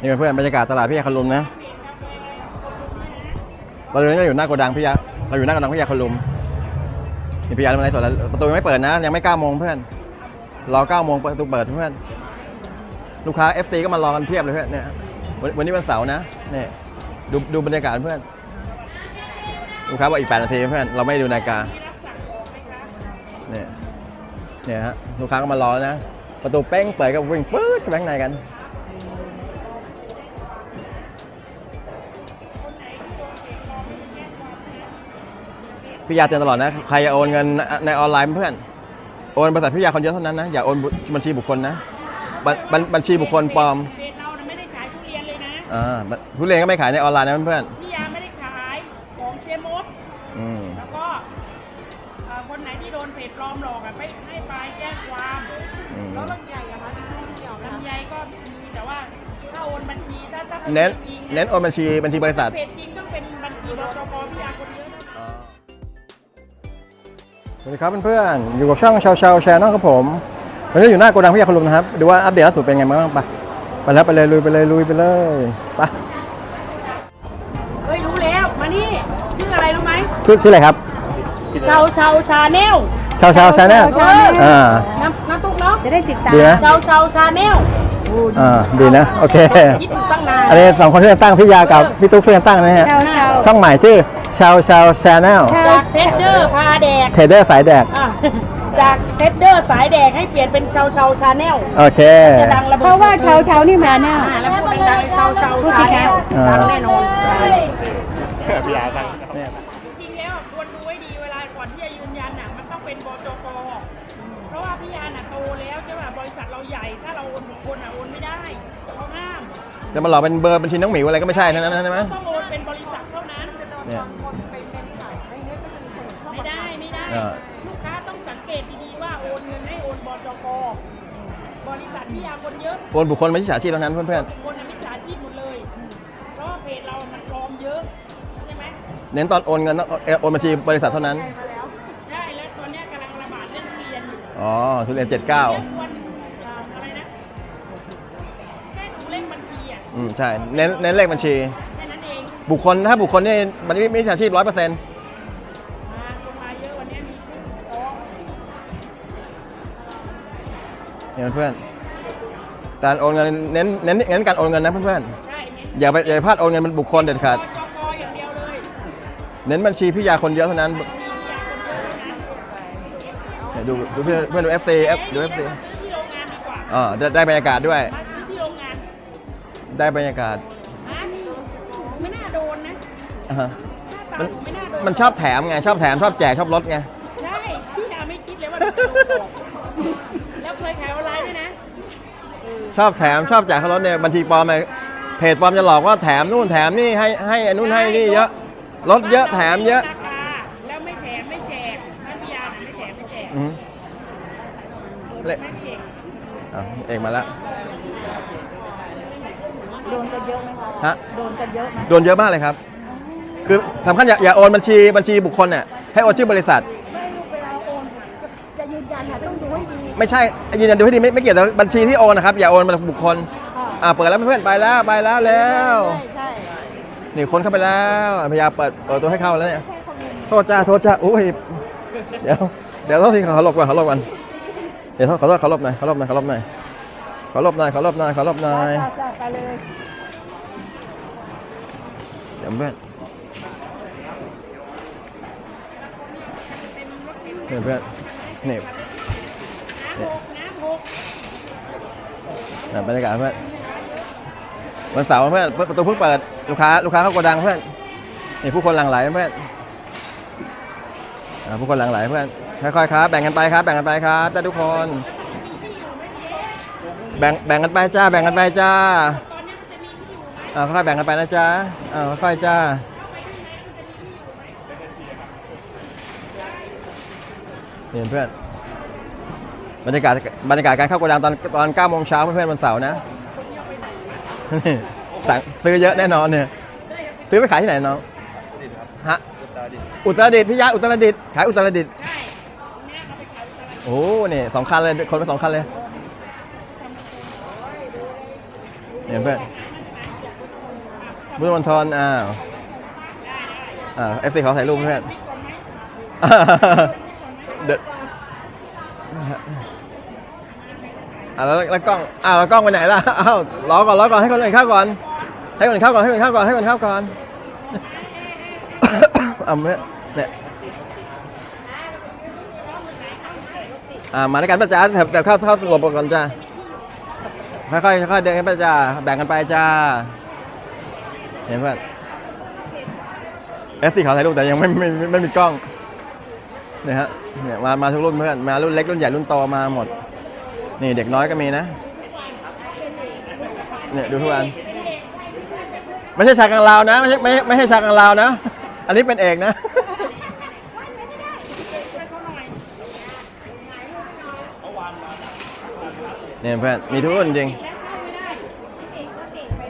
นี่เพื่อนบรรยากาศตลาดพี่ยาคลุมนะเราเดินก็อยู่หน้าโกดังพี่ยาเราอยู่หน้าโกดังพี่ยาคลุมนี่พี่ยาทำอะไรสดแล้วประตูยังไม่เปิดนะ ยังไม่เก้าโมงเพื่อนรอเก้าโมงประตูเปิดเพื่อน ลูกค้า FC ก็มารอกันเพียบเลยเพื่อนเนี่ยวันนี้วันเสาร์นะเนี่ยดูดูบรรยากาศเพื่อน ลูกค้าบอกอีก8นาทีเพื่อนเราไม่ดูนาฬิกาเนี่ยเนี่ยฮะลูกค้าก็มารอนะ ประตูเป้งเปิดก็วิ่งปื๊ดเข้าไปข้างในกัน พี่ยาเตือนตลอดนะ ใครจะโอนเงินในออนไลน์เพื่อน โอนบริษัทพี่ยาคนเดียวเท่านั้นนะ อย่าโอนบัญชีบุคคลนะ บัญบัญบัญชีบุคคลปลอมเฟซเราน่ะไม่ได้ขายทุเรียนเลยนะอ่าผู้เรียนก็ไม่ขายในออนไลน์นะเพื่อนพี่ยาไม่ได้ขายของเจมดๆอืมแล้วก็เอ่อคนไหนที่โดนเพจปลอมหลอกอะไปให้ไปแจ้งความอืมแล้วลำใหญ่อะคะที่ไม่เกี่ยวลำใหญ่ก็มีแต่ว่าถ้าโอนบัญชีถ้าถ้าป็เน้นพจจริงะเน้นโอนบัญชีบัญชีบริษัทเพจจริงต้องเป็นบัญชีบจกพี่ยาคนเดียวนะ สวัสดีครับเพื่อนๆอยู่กับช่องชาวชาวแชร์น้องครับผมวันนี้อยู่หน้าโกดังพี่ยาคุณลุงนะครับดูว่าอัปเดตล่าสุดเป็นไงบ้างไปไปแล้วไปเลยลุยไปเลยลุยไปเลยไปเฮ้ยรู้แล้วมานี่ชื่ออะไรรู้ไหมชื่อชื่ออะไรครับชาวชาวชาแนลชาวชาวแชร์แนลเอออ่าน้ำน้ำตุ๊กเนาะจะได้ติดตามดีนะชาวชาวชาแนลอ่าดีนะโอเคคิดอยู่ตั้งนานอันนี้สองคนช่วยกันตั้งพี่ยากับพี่ตุ๊กช่วยกันตั้งนะฮะชาวชาวช่องใหม่ชื่อ ชาวชาวแชร์แนลจากเทสเดอร์พาแดกเทรดเดอร์สายแดกอะจากเทสเดอร์สายแดกให้เปลี่ยนเป็นชาวชาวชาแนลโอเค จะดังระเบิดเพราะว่าชาวชาวนี่มาแน่อ่าแล้วพูดดังๆชาวชาวชาแนลอ่าดังแน่นอนพี่ยาตั้งจริงๆแล้วควรดูให้ดีเวลาก่อนที่จะยืนยันน่ะมันต้องเป็นบจกเพราะว่าพี่ยาน่ะโตแล้วใช่ป่ะบริษัทเราใหญ่ถ้าเราโอนบุคคลอะโอนไม่ได้เขาห้ามจะมาหลอกเป็นเบอร์บัญชีน้องหมิวอะไรก็ไม่ใช่ทั้งนั้นใช่ไหมต้องโอน เนี่ยไม่ได้ไม่ได้อ่าลูกค้าต้องสังเกตดีๆว่าโอนเงินให้โอนบจกบริษัทพี่ยาคนเยอะโอนบุคคลไม่ใช่ฉาชีพเท่านั้นเพื่อนคนน่ะมิจฉาชีพหมดเลย เพราะว่าเพจเรามันปลอมเยอะใช่ไหมๆเน้นตอนโอนเงินต้องเอ่อโอนบัญชีบริษัทเท่านั้น ใช่แล้วตอนเนี้ยกำลังระบาดเรื่องทุเรียนอยู่ อ๋อทุเรียนเจ็ดเก้าเรื่องวันอ่าอะไรนะแค่ดูเลขบัญชีอะอืมใช่ เน้นเน้นเลขบัญชีแค่นั้นเอง บุคคลถ้าบุคคลนี่มันไม่ไม่ใช่อาชีพร้อยเปอร์เซ็นต์มาคนมาเยอะวันเนี้ยมีผู้ฟ้องเนี่ยเพื่อนการโอนเงินเน้นเน้นเน้นการโอนเงินนะเพื่อนใช่เน้นๆอย่าไปอย่าไปพลาดโอนเงินเป็นบุคคลเด็ดขาดบจกอย่างเดียวเลยเน้นบัญชีพี่ยาคนเยอะเท่านั้นมียาคนเยอะนะเนี่ยดูดูเพื่อนเพื่อนดูเอฟซีเอฟดูเอฟซีซื้อที่โรงงานดีกว่าอ๋อได้ได้บรรยากาศด้วย มาซื้อที่โรงงานได้บรรยากาศ อ่าฮะหน้าตาหนูไม่น่าโดนมันชอบแถมไงชอบแถมชอบแจกชอบลดไง ใช่พี่ยาไม่คิดเลยว่าจะโดนหลอกแล้วเคยขายออนไลน์ด้วยนะชอบแถมชอบแจกเขาลดเนี่ยบัญชีปลอมไงเพจปลอมจะหลอกว่าแถมนู่นแถมนี่ให้ให้อันนู่นให้นี่เยอะลดเยอะแถมเยอะราคาแล้วไม่แถมไม่แจกถ้าพี่ยาไม่แถมไม่แจกอือฮึเละ ไม่เก่งอะเอกมาแล้ว โดนกันเยอะไหมคะฮะ โดนกันเยอะไหมโดนเยอะมากเลยครับ คือสำคัญอย่าอย่าโอนบัญชีบัญชีบุคคลเนี่ยให้โอนชื่อบริษัท ไม่รู้เวลาโอนจะยืนยันค่ะต้องดูให้ดีไม่ใช่ยืนยันดูให้ดีไม่ไม่เกี่ยวกับบัญชีที่โอนนะครับอย่าโอนมาบุคคลอ่าเปิดแล้วเพื่อนๆไปแล้วไปแล้วแล้ว ใช่ใช่นี่คนเข้าไปแล้วพยายามเปิดเปิดตัวให้เข้าแล้วเนี่ยโทษจ้าโทษจ้าอุ้ยเดี๋ยวเดี๋ยวต้องทีขอหลบก่อนขอหลบก่อนเดี๋ยวขอโทษขอหลบหน่อยขอหลบหน่อยขอหลบหน่อยขอหลบหน่อยขอหลบหน่อยขอหลบหน่อยจ้าจ้าไปเลย เดี๋ยวเพื่อน นี่เพื่อนนี่น้ำหกน้ำหกบรรยากาศเพื่อนวันเสาร์เพื่อนประตูเพิ่งเปิดลูกค้าลูกค้าเข้าโกดังเพื่อนนี่ผู้คนหลั่งไหลเพื่อนผู้คนหลั่งไหลเพื่อนค่อยๆครับแบ่งกันไปครับแบ่งกันไปครับจ้าทุกคน แบ่งแบ่งกันไปจ้า แบ่งกันไปจ้าอ่าค่อยแบ่งกันไปนะจ้าอ่าค่อยจ้า นี่เพื่อนบรรยากาศบรรยากาศการเข้าโกดังตอนตอน9โมงเช้าเพื่อนๆวันเสาร์นะสั่งซื้อเยอะแน่นอนเนี่ยซื้อไปขายที่ไหนน้องฮะอุตรดิตถ์พี่ยะอุตรดิตถ์ขายอุตรดิตถ์ใช่เนี่ยเอาไปขายตลาดโอ้เนี่ยสองคันเลยคนไปสองคันเลยเนี่ยเพื่อนขพุทธมณฑลอ้าวอ่าเอฟซีเขาถ่ายรูปเพื่อนพี่ก่อนไหม เดอะแล้วแล้วกล้องอ้าวแล้วกล้องไปไหนล่ะอ้าวรอก่อนรอก่อนให้คนอื่นเข้าก่อน ให้คนอื่นเข้าก่อนให้คนอื่นเข้าก่อนให้คนอื่นเข้าก่อนเอาเมื่อเนี่ยอ่ามาด้วยกันป้าจ๋าแต่แต่เข้าเข้าหลบก่อนจ้าค่อยๆค่อยๆเดินกันไปจ้าแบ่งกันไปจ้าเห็นเพื่อนเอสซีเขาถ่ายรูปแต่ยังไม่ไม่ไม่ไม่มีกล้อง นี่ยฮะเนี่ยมามาทุกรุ่นเพื่อนมารุ่นเล็กรุ่นใหญ่รุ่นโตมาหมด นี่เด็กน้อยก็มีนะเนี่ยดูทุกอันไม่ใช่ชากลางลาวนะไม่ใช่ไม่ไม่ใช่ชากลางลาวนะ อันนี้เป็นเอกนะเนี่ยเพื่อนมีทุกรุ่นจริง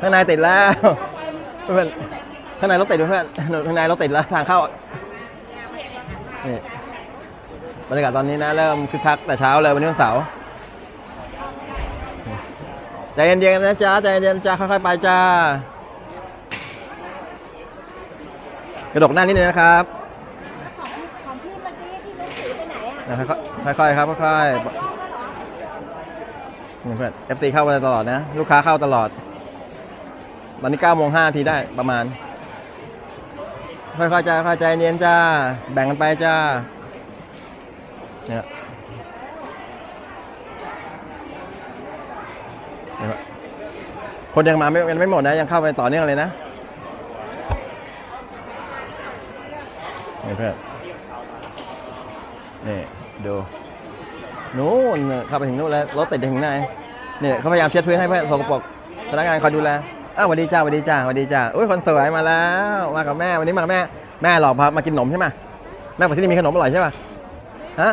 ข้างในติดแล้วเพื่อนข้างในรถติดด้วยเพื่อนข้างในรถติดแล้วทางเข้านี่ บรรยากาศตอนนี้นะเริ่มคึกคักแต่เช้าเลยวันนี้วันเสาร์ใจเย็นๆนะจ๊ะใจเย็นๆจ้าค่อยๆไปจ้ากระดกหน้านิดนึงนะครับของของพี่เมื่อกี้ที่ลูกถือไปไหนอะนะค่อยๆค่อยๆครับค่อยๆนี่เพื่อน FC เข้ามาตลอดนะ ลูกค้าเข้าตลอด ตอนนี้9โมง5ทีได้ประมาณ ค่อยๆจ้าค่อยๆใจเย็นจ้า แบ่งกันไปจ้า เนี่ยคนยังมาไม่ยังไม่หมดนะ ยังเข้าไปต่อเนื่องเลยนะนี่เพื่อนนี่ดูนู้นเข้าไปถึงนู้นแล้วรถติดถึงไหนเนี่ยเขาพยายามเช็ดพื้นให้เพื่อนสกปรกพนักงานคอยดูแลอ้าวสวัสดีจ้าสวัสดีจ้าสวัสดีจ้าอุ้ยคนสวยมาแล้วมากับแม่วันนี้มากับแม่แม่หลอกพามากินขนมใช่ไหมแม่บอกที่นี่มีขนมอร่อยใช่ป่ะฮะ